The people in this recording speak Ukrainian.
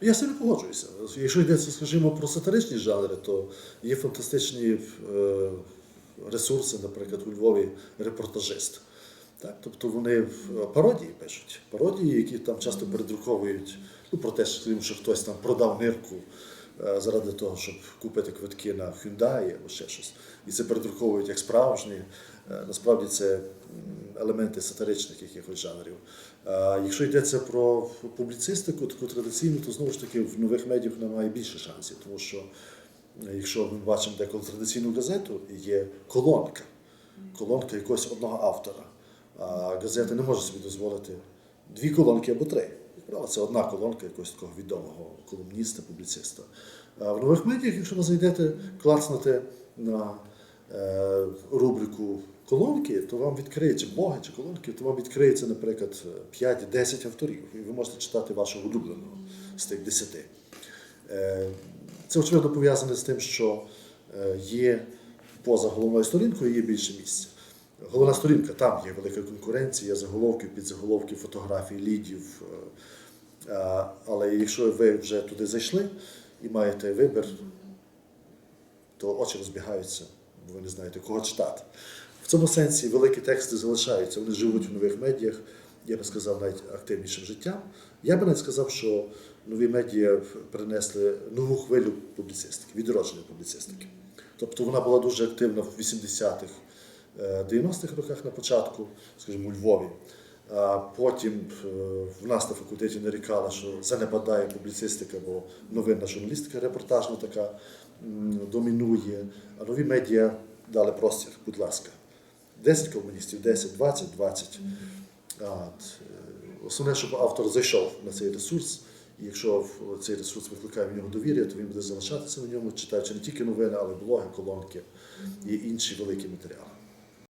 Я цим погоджуюся. Якщо йдеться, скажімо, про сатиричні жанри, то є фантастичні е, ресурси, наприклад, у Львові репортажист. Так? Тобто вони в- пародії пишуть. Пародії, які там часто передруковують ну, про те, що хтось там продав нирку е, заради того, щоб купити квитки на Hyundai або ще щось. І це передруковують як справжні. Е, Насправді це елементи сатиричних якихось жанрів. Якщо йдеться про публіцистику, таку традиційну, то знову ж таки в нових медіях немає більше шансів, тому що е, якщо ми бачимо деколи традиційну газету, є колонка, колонка якогось одного автора. А газета не може собі дозволити дві колонки або три. Як правило, це одна колонка якогось такого відомого колумніста, публіциста. А в нових медіях, якщо ви зайдете, клацнете на е, рубрику колонки, то вам відкриється блоги чи колонки, то вам відкриється, наприклад, 5-10 авторів, і ви можете читати вашого улюбленого з тих 10. Е, Це очевидно пов'язане з тим, що е, є поза головною сторінкою є більше місця. Головна сторінка, там є велика конкуренція, заголовки, підзаголовки, фотографії, лідів. е, Але якщо ви вже туди зайшли і маєте вибір, то очі розбігаються, бо ви не знаєте, кого читати. В цьому сенсі великі тексти залишаються, вони живуть в нових медіях, я би сказав, навіть активнішим життям. Я би навіть сказав, що нові медіа принесли нову хвилю публіцистики, відродження публіцистики. Тобто вона була дуже активна в 80-х, е, 90-х роках на початку, скажімо, у Львові. А потім е, в нас на факультеті нарікали, що занепадає публіцистика, бо новинна журналістика репортажна така домінує. А нові медіа дали простір, будь ласка. 10 комуністів, 10, 20, 20. От. е, Основне, щоб автор зайшов на цей ресурс. І якщо цей ресурс викликає в нього довір'я, то він буде залишатися на ньому, читаючи не тільки новини, але й блоги, колонки і інші великі матеріали.